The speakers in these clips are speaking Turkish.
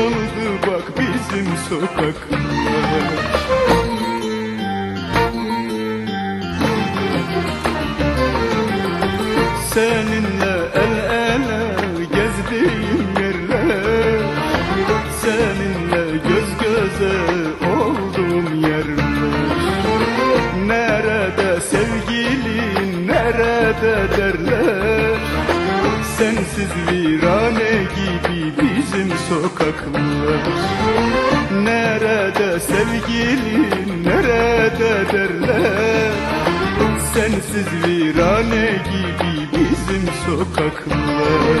kaldı bak bizim sokaklar Seninle el ele gezdiğim yerler Seninle göz göze olduğum yerler Nerede sevgilin nerede derler? Sensiz virane gibi bizim sokaklar. Nerede sevgilin nerede derler? Sensiz virane gibi bizim sokaklar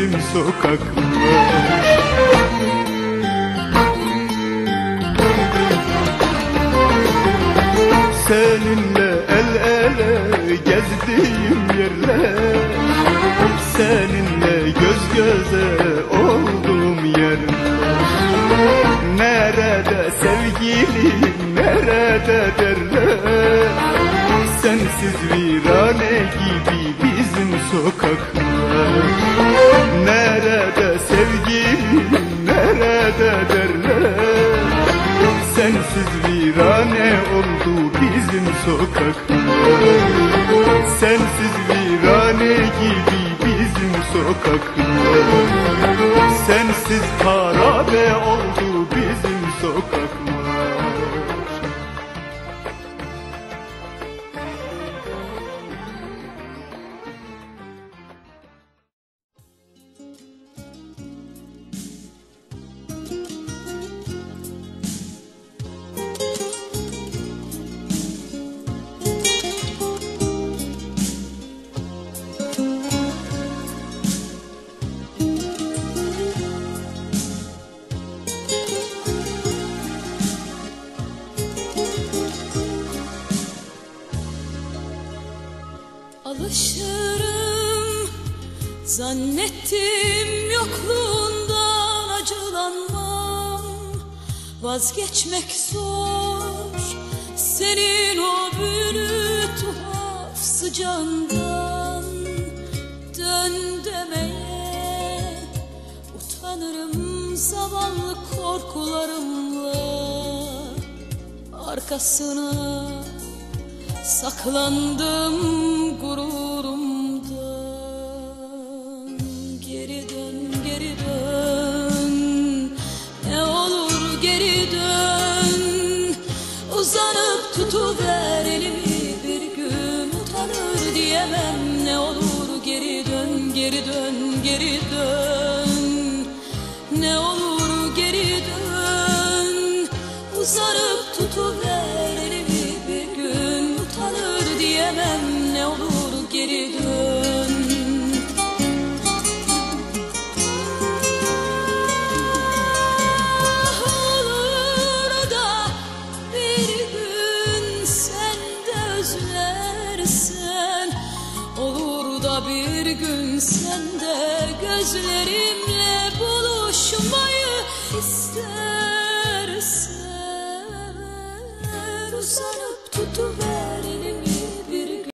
bizim sokaklar Seninle el ele gezdiğim yerler. Seninle göz göze olduğum yerler Nerede sevgilim nerede derler? Sensiz virane gibi bizim sokaklar sokaklar Sensiz virane gibi bizim sokaklar Sensiz harabe Zannettim yokluğundan acılanmam. Vazgeçmek zor Senin o büyülü tuhaf sıcağından. Dön demeye Utanırım zavallı korkularımla. Arkasına Saklandım gururumdan Uzanıp tutuver özlersen Olur da bir gün sen de gözlerimle buluşmayı istersen. Uzanıp tutuver